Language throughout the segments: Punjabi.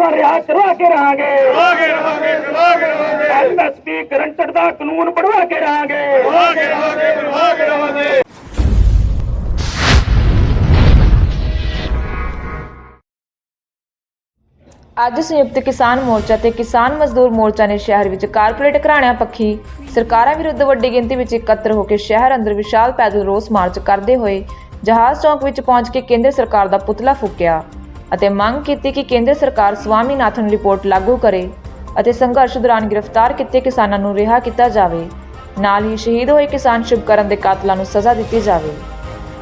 ਨੌਜਵਾਨ ਰਿਹਾ ਕਰਵਾ ਕੇ ਰਹਾਂਗੇ। ਆਗੇ ਰਹਾਂਗੇ ਆਗੇ ਰਹਾਂਗੇ। ਐਮਐਸਪੀ ਗਰੰਟਡ ਦਾ ਕਾਨੂੰਨ ਬਣਵਾ ਕੇ ਰਹਾਂਗੇ। ਆਗੇ ਰਹਾਂਗੇ ਆਗੇ ਰਹਾਂਗੇ। ਅੱਜ ਸੰਯੁਕਤ ਕਿਸਾਨ ਮੋਰਚਾ ਤੇ ਕਿਸਾਨ ਮਜ਼ਦੂਰ ਮੋਰਚਾ ਨੇ ਸ਼ਹਿਰ ਵਿੱਚ ਕਾਰਪੋਰੇਟ ਘਰਾਣਿਆਂ ਪੱਖੀ ਸਰਕਾਰਾਂ ਵਿਰੁੱਧ ਵੱਡੀ ਗਿਣਤੀ ਵਿੱਚ ਇਕੱਤਰ ਹੋ ਕੇ ਸ਼ਹਿਰ ਅੰਦਰ ਵਿਸ਼ਾਲ ਪੈਦਲ ਰੋਸ ਮਾਰਚ ਕਰਦੇ ਹੋਏ ਜਹਾਜ਼ ਚੌਂਕ ਵਿੱਚ ਪਹੁੰਚ ਕੇ ਕੇਂਦਰ ਸਰਕਾਰ ਦਾ ਪੁਤਲਾ ਫੂਕਿਆ। ਅਤੇ ਮੰਗ ਕੀਤੀ ਕਿ ਕੇਂਦਰ ਸਰਕਾਰ ਸਵਾਮੀਨਾਥਨ ਰਿਪੋਰਟ ਲਾਗੂ ਕਰੇ ਅਤੇ ਸੰਘਰਸ਼ ਦੌਰਾਨ ਗ੍ਰਿਫਤਾਰ ਕੀਤੇ ਕਿਸਾਨਾਂ ਨੂੰ ਰਿਹਾ ਕੀਤਾ ਜਾਵੇ। ਨਾਲ ਹੀ ਸ਼ਹੀਦ ਹੋਏ ਕਿਸਾਨ ਸ਼ੁਭਕਰਨ ਦੇ ਕਾਤਲਾਂ ਨੂੰ ਸਜ਼ਾ ਦਿੱਤੀ ਜਾਵੇ।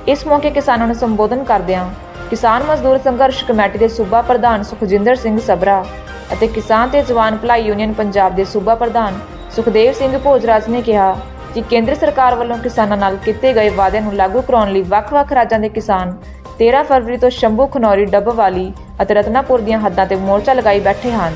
ਇਸ ਮੌਕੇ ਕਿਸਾਨਾਂ ਨੂੰ ਸੰਬੋਧਨ ਕਰਦਿਆਂ ਕਿਸਾਨ ਮਜ਼ਦੂਰ ਸੰਘਰਸ਼ ਕਮੇਟੀ ਦੇ ਸੂਬਾ ਪ੍ਰਧਾਨ ਸੁਖਜਿੰਦਰ ਸਿੰਘ ਸਬਰਾ ਅਤੇ ਕਿਸਾਨ ਤੇ ਜਵਾਨ ਭਲਾਈ ਯੂਨੀਅਨ ਪੰਜਾਬ ਦੇ ਸੂਬਾ ਪ੍ਰਧਾਨ ਸੁਖਦੇਵ ਸਿੰਘ ਭੋਜਰਾਜ ਨੇ ਕਿਹਾ ਕਿ ਕੇਂਦਰ ਸਰਕਾਰ ਵੱਲੋਂ ਕਿਸਾਨਾਂ ਨਾਲ ਕੀਤੇ ਗਏ ਵਾਅਦਿਆਂ ਨੂੰ ਲਾਗੂ ਕਰਾਉਣ ਲਈ ਵੱਖ-ਵੱਖ ਰਾਜਾਂ ਦੇ ਕਿਸਾਨ 13 ਫਰਵਰੀ ਤੋਂ ਸ਼ੰਭੂ ਖਨੌਰੀ ਡੱਬਵਾਲੀ ਅਤੇ ਰਤਨਾਪੁਰ ਦੀਆਂ ਹੱਦਾਂ ਤੇ ਮੋਰਚਾ ਲਗਾਈ ਬੈਠੇ ਹਨ।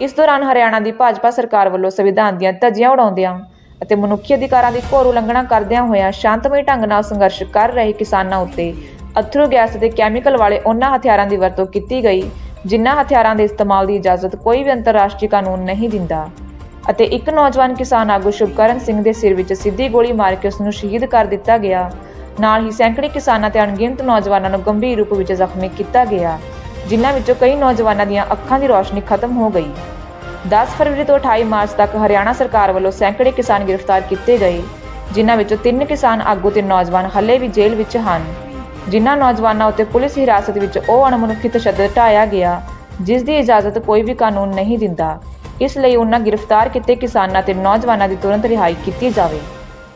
ਇਸ ਦੌਰਾਨ ਹਰਿਆਣਾ ਦੀ ਭਾਜਪਾ ਸਰਕਾਰ ਵੱਲੋਂ ਸੰਵਿਧਾਨ ਦੀਆਂ ਧੱਜੀਆਂ ਉਡਾਉਂਦਿਆਂ ਅਤੇ ਮਨੁੱਖੀ ਅਧਿਕਾਰਾਂ ਦੀ ਘੋਰ ਉਲੰਘਣਾ ਕਰਦਿਆਂ ਹੋਇਆਂ ਸ਼ਾਂਤਮਈ ਢੰਗ ਨਾਲ ਸੰਘਰਸ਼ ਕਰ ਰਹੇ ਕਿਸਾਨਾਂ ਉੱਤੇ ਅਥਰੂ ਗੈਸ ਅਤੇ ਕੈਮੀਕਲ ਵਾਲੇ ਉਹਨਾਂ ਹਥਿਆਰਾਂ ਦੀ ਵਰਤੋਂ ਕੀਤੀ ਗਈ, ਜਿਨ੍ਹਾਂ ਹਥਿਆਰਾਂ ਦੇ ਇਸਤੇਮਾਲ ਦੀ ਇਜਾਜ਼ਤ ਕੋਈ ਵੀ ਅੰਤਰਰਾਸ਼ਟਰੀ ਕਾਨੂੰਨ ਨਹੀਂ ਦਿੰਦਾ। ਅਤੇ ਇੱਕ ਨੌਜਵਾਨ ਕਿਸਾਨ ਆਗੂ ਸ਼ੁਭਕਰਨ ਸਿੰਘ ਦੇ ਸਿਰ ਵਿੱਚ ਸਿੱਧੀ ਗੋਲੀ ਮਾਰ ਕੇ ਉਸ ਨੂੰ ਸ਼ਹੀਦ ਕਰ ਦਿੱਤਾ ਗਿਆ। ਨਾਲ ਹੀ ਸੈਂਕੜੇ ਕਿਸਾਨਾਂ ਤੇ ਅਣਗਿਣਤ ਨੌਜਵਾਨਾਂ ਨੂੰ ਗੰਭੀਰ ਰੂਪ ਵਿੱਚ ਜ਼ਖਮੀ ਕੀਤਾ ਗਿਆ, ਜਿਨ੍ਹਾਂ ਵਿੱਚੋਂ ਕਈ ਨੌਜਵਾਨਾਂ ਦੀਆਂ ਅੱਖਾਂ ਦੀ ਰੌਸ਼ਨੀ ਖਤਮ ਹੋ ਗਈ। 10 ਫਰਵਰੀ ਤੋਂ 28 ਮਾਰਚ ਤੱਕ ਹਰਿਆਣਾ ਸਰਕਾਰ ਵੱਲੋਂ ਸੈਂਕੜੇ ਕਿਸਾਨ ਗ੍ਰਿਫਤਾਰ ਕੀਤੇ ਗਏ, ਜਿਨ੍ਹਾਂ ਵਿੱਚੋਂ ਤਿੰਨ ਕਿਸਾਨ ਆਗੂ ਤੇ ਨੌਜਵਾਨ ਹੱਲੇ ਵੀ ਜੇਲ੍ਹ ਵਿੱਚ ਹਨ। ਜਿਨ੍ਹਾਂ ਨੌਜਵਾਨਾਂ ਉੱਤੇ ਪੁਲਿਸ ਹਿਰਾਸਤ ਵਿੱਚ ਉਹ ਅਣਮਨੁੱਖੀ ਤਸ਼ੱਦਦ ਢਾਇਆ ਗਿਆ, ਜਿਸ ਦੀ ਇਜਾਜ਼ਤ ਕੋਈ ਵੀ ਕਾਨੂੰਨ ਨਹੀਂ ਦਿੰਦਾ। ਇਸ ਲਈ ਉਹਨਾਂ ਗ੍ਰਿਫਤਾਰ ਕੀਤੇ ਕਿਸਾਨਾਂ ਤੇ ਨੌਜਵਾਨਾਂ ਦੀ ਤੁਰੰਤ ਰਿਹਾਈ ਕੀਤੀ ਜਾਵੇ।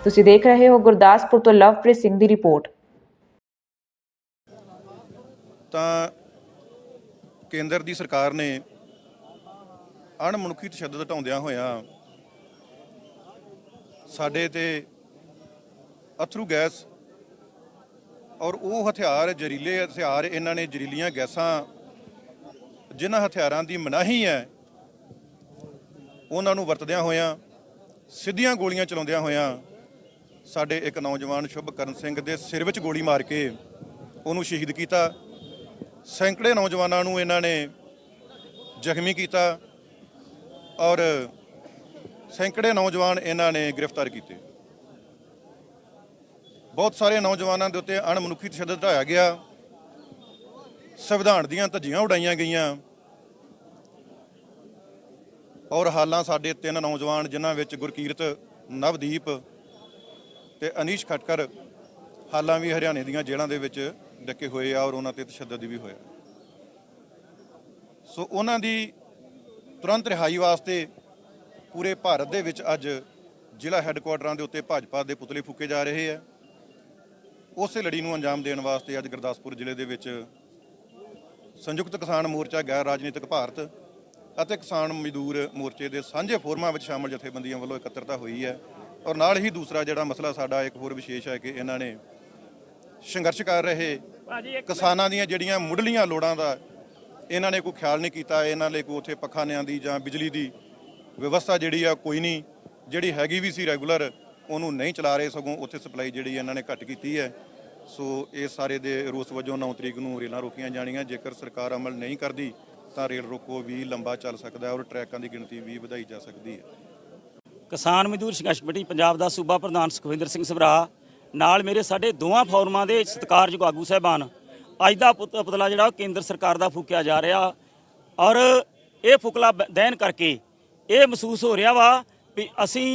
ਤੁਸੀਂ ਦੇਖ ਰਹੇ ਹੋ ਗੁਰਦਾਸਪੁਰ ਤੋਂ ਲਵਪ੍ਰੀਤ ਸਿੰਘ ਦੀ ਰਿਪੋਰਟ। ਤਾਂ ਕੇਂਦਰ ਦੀ ਸਰਕਾਰ ਨੇ ਅਣਮਨੁੱਖੀ ਤਸ਼ੱਦਦ ਹਟਾਉਂਦਿਆਂ ਹੋਇਆਂ ਸਾਡੇ ਤੇ ਅਥਰੂ ਗੈਸ ਔਰ ਉਹ ਹਥਿਆਰ ਜ਼ਹਿਰੀਲੇ ਹਥਿਆਰ, ਇਹਨਾਂ ਨੇ ਜ਼ਹਿਰੀਲੀਆਂ ਗੈਸਾਂ, ਜਿਨ੍ਹਾਂ ਹਥਿਆਰਾਂ ਦੀ ਮਨਾਹੀ ਹੈ, ਉਹਨਾਂ ਨੂੰ ਵਰਤਦਿਆਂ ਹੋਇਆਂ, ਸਿੱਧੀਆਂ ਗੋਲੀਆਂ ਚਲਾਉਂਦਿਆਂ ਹੋਇਆਂ ਸਾਡੇ ਇੱਕ ਨੌਜਵਾਨ ਸ਼ੁਭਕਰਨ ਸਿੰਘ ਦੇ ਸਿਰ ਵਿੱਚ ਗੋਲੀ ਮਾਰ ਕੇ ਉਹਨੂੰ ਸ਼ਹੀਦ ਕੀਤਾ। ਸੈਂਕੜੇ ਨੌਜਵਾਨਾਂ ਨੂੰ ਇਹਨਾਂ ਨੇ ਜ਼ਖਮੀ ਕੀਤਾ ਔਰ ਸੈਂਕੜੇ ਨੌਜਵਾਨ ਇਹਨਾਂ ਨੇ ਗ੍ਰਿਫਤਾਰ ਕੀਤੇ। ਬਹੁਤ ਸਾਰੇ ਨੌਜਵਾਨਾਂ ਦੇ ਉੱਤੇ ਅਣਮਨੁੱਖੀ ਤਸ਼ੱਦਦ ਢਾਇਆ ਗਿਆ। ਸੰਵਿਧਾਨ ਦੀਆਂ ਧੱਜੀਆਂ ਉਡਾਈਆਂ ਗਈਆਂ। ਔਰ ਹਾਲਾਂ ਸਾਡੇ ਤਿੰਨ ਨੌਜਵਾਨ ਜਿਨ੍ਹਾਂ ਵਿੱਚ ਗੁਰਕੀਰਤ, ਨਵਦੀਪ ਤੇ ਅਨੀਸ਼ ਖਟਕਰ ਹਾਲਾਂ ਵੀ ਹਰਿਆਣੇ ਦੀਆਂ ਜੇਲ੍ਹਾਂ ਦੇ ਵਿੱਚ ਡੱਕੇ ਹੋਏ ਆ ਔਰ ਉਹਨਾਂ ਤੇ ਤਸ਼ੱਦਦ ਵੀ ਹੋਇਆ। ਸੋ ਉਹਨਾਂ ਦੀ ਤੁਰੰਤ ਰਿਹਾਈ ਵਾਸਤੇ ਪੂਰੇ ਭਾਰਤ ਦੇ ਵਿੱਚ ਅੱਜ ਜ਼ਿਲ੍ਹਾ ਹੈੱਡਕੁਆਟਰਾਂ ਦੇ ਉੱਤੇ ਭਾਜਪਾ ਦੇ ਪੁਤਲੇ ਫੂਕੇ ਜਾ ਰਹੇ ਆ। ਉਸੇ ਲੜੀ ਨੂੰ ਅੰਜਾਮ ਦੇਣ ਵਾਸਤੇ ਅੱਜ ਗੁਰਦਾਸਪੁਰ ਜ਼ਿਲ੍ਹੇ ਦੇ ਵਿੱਚ ਸੰਯੁਕਤ ਕਿਸਾਨ ਮੋਰਚਾ, ਗੈਰ ਰਾਜਨੀਤਿਕ ਭਾਰਤ ਅਤੇ ਕਿਸਾਨ ਮਜ਼ਦੂਰ ਮੋਰਚੇ ਦੇ ਸਾਂਝੇ ਫੋਰਮਾਂ ਵਿੱਚ ਸ਼ਾਮਲ ਜਥੇਬੰਦੀਆਂ ਵੱਲੋਂ ਇਕੱਤਰਤਾ ਹੋਈ ਹੈ। ਔਰ ਨਾਲ ਹੀ ਦੂਸਰਾ ਜਿਹੜਾ ਮਸਲਾ ਸਾਡਾ ਇੱਕ ਹੋਰ ਵਿਸ਼ੇਸ਼ ਹੈ ਕਿ ਇਹਨਾਂ ਨੇ ਸੰਘਰਸ਼ ਕਰ ਰਹੇ ਕਿਸਾਨਾਂ ਦੀਆਂ ਜਿਹੜੀਆਂ ਮੁੱਢਲੀਆਂ ਲੋੜਾਂ ਦਾ ਇਹਨਾਂ ਨੇ ਕੋਈ ਖਿਆਲ ਨਹੀਂ ਕੀਤਾ ਇਹਨਾਂ ਲਈ ਕੋਈ ਉੱਥੇ ਪੱਖਾਨਿਆਂ ਦੀ ਜਾਂ ਬਿਜਲੀ ਦੀ ਵਿਵਸਥਾ ਜਿਹੜੀ ਆ ਕੋਈ ਨਹੀਂ ਜਿਹੜੀ ਹੈਗੀ ਵੀ ਸੀ ਰੈਗੂਲਰ ਉਹਨੂੰ ਨਹੀਂ ਚਲਾ ਰਹੇ ਸਗੋਂ ਉੱਥੇ ਸਪਲਾਈ ਜਿਹੜੀ ਇਹਨਾਂ ਨੇ ਘੱਟ ਕੀਤੀ ਹੈ। ਸੋ ਇਹ ਸਾਰੇ ਦੇ ਰੋਸ ਵਜੋਂ 9 ਤਰੀਕ ਨੂੰ ਰੇਲਾਂ ਰੋਕੀਆਂ ਜਾਣੀਆਂ ਜੇਕਰ ਸਰਕਾਰ ਅਮਲ ਨਹੀਂ ਕਰਦੀ ਤਾਂ ਰੇਲ ਰੋਕੋ ਵੀ ਲੰਬਾ ਚੱਲ ਸਕਦਾ ਔਰ ਟਰੈਕਾਂ ਦੀ ਗਿਣਤੀ ਵੀ ਵਧਾਈ ਜਾ ਸਕਦੀ ਹੈ। ਕਿਸਾਨ ਮਜ਼ਦੂਰ ਸੰਘਰਸ਼ ਕਮੇਟੀ ਪੰਜਾਬ ਦਾ ਸੂਬਾ ਪ੍ਰਧਾਨ ਸੁਖਵਿੰਦਰ ਸਿੰਘ ਸਭਰਾ, ਨਾਲ ਮੇਰੇ ਸਾਡੇ ਦੋਵਾਂ ਫੋਰਮਾਂ ਦੇ ਸਤਿਕਾਰਯੋਗ ਆਗੂ ਸਾਹਿਬਾਨ। ਅੱਜ ਦਾ ਪੁਤ- ਪੁਤਲਾ ਜਿਹੜਾ ਉਹ ਕੇਂਦਰ ਸਰਕਾਰ ਦਾ ਫੂਕਿਆ ਜਾ ਰਿਹਾ ਔਰ ਇਹ ਫੁਕਲਾ ਬ- ਦਹਿਨ ਕਰਕੇ ਇਹ ਮਹਿਸੂਸ ਹੋ ਰਿਹਾ ਵਾ ਵੀ ਅਸੀਂ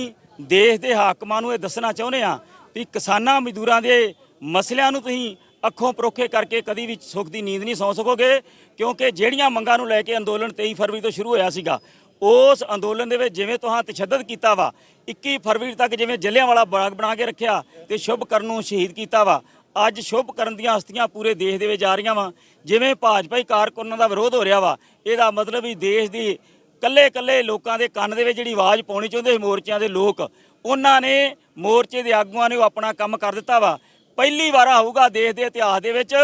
ਦੇਸ਼ ਦੇ ਹਾਕਮਾਂ ਨੂੰ ਇਹ ਦੱਸਣਾ ਚਾਹੁੰਦੇ ਆ ਵੀ ਕਿਸਾਨਾਂ ਮਜ਼ਦੂਰਾਂ ਦੇ ਮਸਲਿਆਂ ਨੂੰ ਤੁਸੀਂ ਅੱਖੋਂ ਪਰੋਖੇ ਕਰਕੇ ਕਦੀ ਵੀ ਸੁੱਖ ਦੀ ਨੀਂਦ ਨਹੀਂ ਸੌਂ ਸਕੋਗੇ, ਕਿਉਂਕਿ ਜਿਹੜੀਆਂ ਮੰਗਾਂ ਨੂੰ ਲੈ ਕੇ ਅੰਦੋਲਨ 23 ਫਰਵਰੀ ਤੋਂ ਸ਼ੁਰੂ ਹੋਇਆ ਸੀਗਾ ਉਸ ਅੰਦੋਲਨ ਦੇ ਵਿੱਚ ਜਿਵੇਂ ਤੁਹਾਂ ਤਸ਼ੱਦਦ ਕੀਤਾ ਵਾ 21 ਫਰਵਰੀ ਤੱਕ ਜਿਵੇਂ ਜਲਿਆਂਵਾਲਾ ਬਾਗ ਬਣਾ ਕੇ ਰੱਖਿਆ ਤੇ ਸ਼ੁਭ ਕਰਨ ਨੂੰ ਸ਼ਹੀਦ ਕੀਤਾ ਵਾ, ਅੱਜ ਸ਼ੁਭ ਕਰਨ ਦੀਆਂ ਹਸਤੀਆਂ ਪੂਰੇ ਦੇਸ਼ ਦੇ ਵਿੱਚ ਆ ਰਹੀਆਂ ਵਾ, ਜਿਵੇਂ ਭਾਜਪਾਈ ਕਾਰਕੁਨਾਂ ਦਾ ਵਿਰੋਧ ਹੋ ਰਿਹਾ ਵਾ, ਇਹਦਾ ਮਤਲਬ ਵੀ ਦੇਸ਼ ਦੀ ਕੱਲੇ ਕੱਲੇ ਲੋਕਾਂ ਦੇ ਕੰਨ ਦੇ ਵਿੱਚ ਜਿਹੜੀ ਆਵਾਜ਼ ਪਾਉਣੀ ਚਾਹੁੰਦੇ ਸੀ ਮੋਰਚਿਆਂ ਦੇ ਲੋਕ, ਉਹਨਾਂ ਨੇ ਮੋਰਚੇ ਦੇ ਆਗੂਆਂ ਨੇ ਉਹ ਆਪਣਾ ਕੰਮ ਕਰ ਦਿੱਤਾ ਵਾ। ਪਹਿਲੀ ਵਾਰ ਆਊਗਾ ਦੇਸ਼ ਦੇ ਇਤਿਹਾਸ ਦੇ ਵਿੱਚ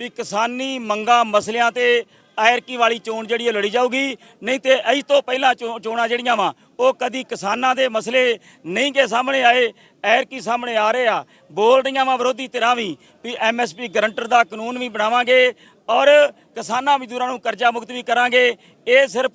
ਵੀ ਕਿਸਾਨੀ ਮੰਗਾਂ, ਮਸਲਿਆਂ ਤੇ ਐਰਕੀ ਵਾਲੀ ਚੋਣ ਜਿਹੜੀ ਇਹ ਲੜੀ ਜਾਊਗੀ। ਨਹੀਂ ਤੇ ਅਜ ਤੋਂ ਪਹਿਲਾਂ ਚੋ- ਚੋਣਾਂ ਜਿਹੜੀਆਂ ਵਾ, ਉਹ ਕਦੀ ਕਿਸਾਨਾਂ ਦੇ ਮਸਲੇ ਨਹੀਂ ਕੇ ਸਾਹਮਣੇ ਆਏ ਐਰਕੀ ਸਾਹਮਣੇ ਆ ਰਹੇ ਆ। ਬੋਲ ਰਹੀਆਂ ਵਾ ਵਿਰੋਧੀ ਧਿਰਾਂ ਵੀ ਵੀ ਐਮਐਸਪੀ ਗਰੰਟਰ ਦਾ ਕਾਨੂੰਨ ਵੀ ਬਣਾਵਾਂਗੇ ਔਰ ਕਿਸਾਨਾਂ ਮਜ਼ਦੂਰਾਂ ਨੂੰ ਕਰਜ਼ਾ ਮੁਕਤ ਵੀ ਕਰਾਂਗੇ। ਇਹ ਸਿਰਫ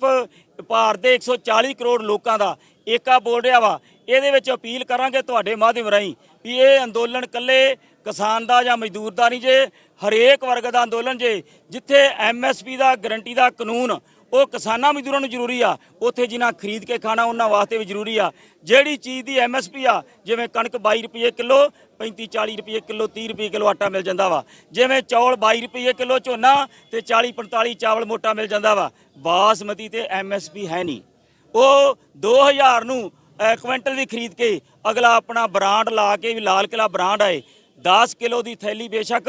ਭਾਰਤ ਦੇ 140 ਕਰੋੜ ਲੋਕਾਂ ਦਾ ਏਕਾ ਬੋਲ ਰਿਹਾ ਵਾ। ਇਹਦੇ ਵਿੱਚ ਅਪੀਲ ਕਰਾਂਗੇ ਤੁਹਾਡੇ ਮਾਧਿਅਮ ਰਾਹੀਂ ਵੀ ਇਹ ਅੰਦੋਲਨ ਕੱਲੇ ਕਿਸਾਨ ਦਾ ਜਾਂ ਮਜ਼ਦੂਰ ਦਾ ਨਹੀਂ ਜੇ, ਹਰੇਕ ਵਰਗ ਦਾ ਅੰਦੋਲਨ ਜੇ, ਜਿੱਥੇ ਐਮਐਸਪੀ ਦਾ ਗਰੰਟੀ ਦਾ ਕਾਨੂੰਨ, ਉਹ ਕਿਸਾਨਾਂ ਮਜ਼ਦੂਰਾਂ ਨੂੰ ਜ਼ਰੂਰੀ ਆ, ਉੱਥੇ ਜਿਨ੍ਹਾਂ ਖਰੀਦ ਕੇ ਖਾਣਾ ਉਹਨਾਂ ਵਾਸਤੇ ਵੀ ਜ਼ਰੂਰੀ ਆ। ਜਿਹੜੀ ਚੀਜ਼ ਦੀ ਐਮਐਸਪੀ ਆ, ਜਿਵੇਂ ਕਣਕ 22 ਰੁਪਏ ਕਿਲੋ 35 40 ਰੁਪਏ ਕਿਲੋ 30 ਰੁਪਏ ਕਿਲੋ ਆਟਾ ਮਿਲ ਜਾਂਦਾ ਵਾ। ਜਿਵੇਂ ਚੌਲ 22 ਰੁਪਏ ਕਿਲੋ ਝੋਨਾ ਤੇ 40 45 ਚਾਵਲ ਮੋਟਾ ਮਿਲ ਜਾਂਦਾ ਵਾ। ਬਾਸਮਤੀ ਤੇ ਐਮਐਸਪੀ ਹੈ ਨਹੀਂ। ਉਹ 2000 ਨੂੰ ਕੁਇੰਟਲ ਵੀ ਖਰੀਦ ਕੇ ਅਗਲਾ ਆਪਣਾ ਬ੍ਰਾਂਡ ਲਾ ਕੇ ਵੀ ਲਾਲ ਕਿਲਾ ਬ੍ਰਾਂਡ ਆਏ। 10 ਕਿਲੋ ਦੀ ਥੈਲੀ ਬੇਸ਼ੱਕ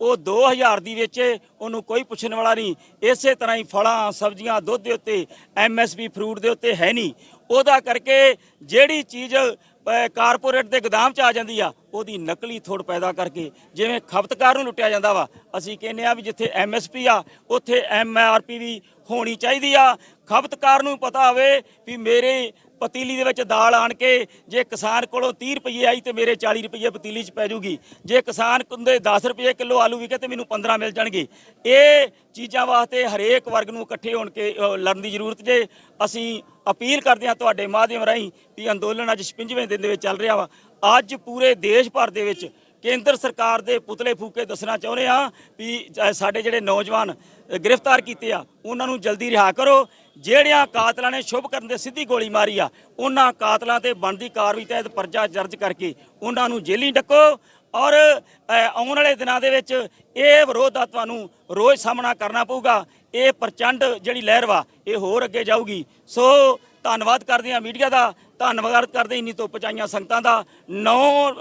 ਉਹ 2000 ਦੀ ਵੇਚੇ ਉਹਨੂੰ ਕੋਈ ਪੁੱਛਣ ਵਾਲਾ ਨਹੀਂ। ਇਸੇ ਤਰ੍ਹਾਂ ਹੀ ਫਲਾਂ, ਸਬਜ਼ੀਆਂ, ਦੁੱਧ ਦੇ ਉੱਤੇ ਐਮਐਸਪੀ ਫਰੂਟ ਦੇ ਉੱਤੇ ਹੈ ਨਹੀਂ। ਉਹਦਾ ਕਰਕੇ ਜਿਹੜੀ ਚੀਜ਼ ਕਾਰਪੋਰੇਟ ਦੇ ਗੋਦਾਮ 'ਚ ਆ ਜਾਂਦੀ ਆ, ਉਹਦੀ ਨਕਲੀ ਥੋੜ ਪੈਦਾ ਕਰਕੇ ਜਿਵੇਂ ਖਪਤਕਾਰ ਨੂੰ ਲੁੱਟਿਆ ਜਾਂਦਾ ਵਾ, ਅਸੀਂ ਕਹਿੰਦੇ ਆ ਵੀ ਜਿੱਥੇ ਐਮਐਸਪੀ ਆ, ਉੱਥੇ ਐਮਆਰਪੀ ਵੀ ਹੋਣੀ ਚਾਹੀਦੀ ਆ। ਖਪਤਕਾਰ ਨੂੰ ਪਤਾ ਹੋਵੇ ਵੀ ਮੇਰੇ ਪਤੀਲੀ ਦੇ ਵਿੱਚ ਦਾਲ ਆਣ ਕੇ ਜੇ ਕਿਸਾਨ ਕੋਲੋਂ 30 ਰੁਪਏ ਆਈ ਤੇ ਮੇਰੇ 40 ਰੁਪਏ ਪਤੀਲੀ 'ਚ ਪੈ ਜੂਗੀ। ਜੇ ਕਿਸਾਨ ਕੁੰਦੇ 10 ਰੁਪਏ ਕਿਲੋ ਆਲੂ ਵਿਕੇ ਤੇ ਮੈਨੂੰ 15 ਮਿਲ ਜਾਣਗੇ। ਇਹ ਚੀਜ਼ਾਂ ਵਾਸਤੇ ਹਰੇਕ ਵਰਗ ਨੂੰ ਇਕੱਠੇ ਹੋਣ ਕੇ ਲੜਨ ਦੀ ਜ਼ਰੂਰਤ ਜੇ ਅਸੀਂ ਅਪੀਲ ਕਰਦੇ ਹਾਂ ਤੁਹਾਡੇ ਮਾਧਿਅਮ ਰਾਹੀਂ ਵੀ ਅੰਦੋਲਨ ਅੱਜ 56ਵੇਂ ਦਿਨ ਦੇ ਵਿੱਚ ਚੱਲ ਰਿਹਾ ਵਾ। ਅੱਜ ਪੂਰੇ ਦੇਸ਼ ਭਰ ਦੇ ਵਿੱਚ ਕੇਂਦਰ ਸਰਕਾਰ ਦੇ ਪੁਤਲੇ ਫੂਕੇ ਦੱਸਣਾ ਚਾਹੁੰਦੇ ਆ ਵੀ ਸਾਡੇ ਜਿਹੜੇ ਨੌਜਵਾਨ ਗ੍ਰਿਫਤਾਰ ਕੀਤੇ ਆ, ਉਹਨਾਂ ਨੂੰ ਜਲਦੀ ਰਿਹਾ ਕਰੋ। ਜਿਹੜਿਆਂ ਕਾਤਲਾਂ ਨੇ ਸ਼ੁਭ ਕਰਨ ਦੇ ਸਿੱਧੀ ਗੋਲੀ ਮਾਰੀ ਆ, ਉਹਨਾਂ ਕਾਤਲਾਂ ਤੇ ਬਣਦੀ ਕਾਰਵਾਈ ਤਹਿਤ ਪਰਚਾ ਦਰਜ ਕਰਕੇ ਉਹਨਾਂ ਨੂੰ ਜੇਲੀ ਡੱਕੋ ਔਰ ਆਉਣ ਵਾਲੇ ਦਿਨਾਂ ਦੇ ਵਿੱਚ ਇਹ ਵਿਰੋਧ ਦਾ ਤੁਹਾਨੂੰ ਰੋਜ਼ ਸਾਹਮਣਾ ਕਰਨਾ ਪਊਗਾ। ਇਹ ਪ੍ਰਚੰਡ ਜਿਹੜੀ ਲਹਿਰ ਵਾ, ਇਹ ਹੋਰ ਅੱਗੇ ਜਾਊਗੀ। ਸੋ ਧੰਨਵਾਦ ਕਰਦੇ ਹਾਂ ਮੀਡੀਆ ਦਾ, ਧੰਨਵਾਦ ਕਰਦੇ ਇੰਨੀ ਤੋਂ ਪਹੁੰਚਾਈਆਂ ਸੰਗਤਾਂ ਦਾ। 9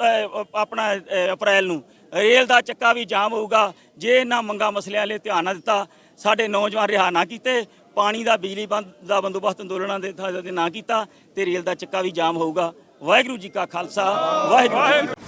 ਆਪਣਾ ਅਪ੍ਰੈਲ ਨੂੰ ਰੇਲ ਦਾ ਚੱਕਾ ਵੀ ਜਾਮ ਹੋਊਗਾ। ਜੇ ਇਹਨਾਂ ਮੰਗਾ ਮਸਲਿਆਂ ਲਈ ਧਿਆਨ ਨਾ ਦਿੱਤਾ, ਸਾਡੇ ਨੌਜਵਾਨ ਰਿਹਾ ਨਾ ਕੀਤੇ। ਪਾਣੀ ਦਾ, ਬਿਜਲੀ ਬੰਦ ਦਾ ਬੰਦੋਬਸਤ ਅੰਦੋਲਨਾਂ ਦੇ ਥਾਂ ਤੇ ਨਾ ਕੀਤਾ ਤੇ ਰੇਲ ਦਾ ਚੱਕਾ ਵੀ ਜਾਮ ਹੋਊਗਾ। ਵਾਹਿਗੁਰੂ ਜੀ ਕਾ ਖਾਲਸਾ, ਵਾਹਿਗੁਰੂ ਜੀ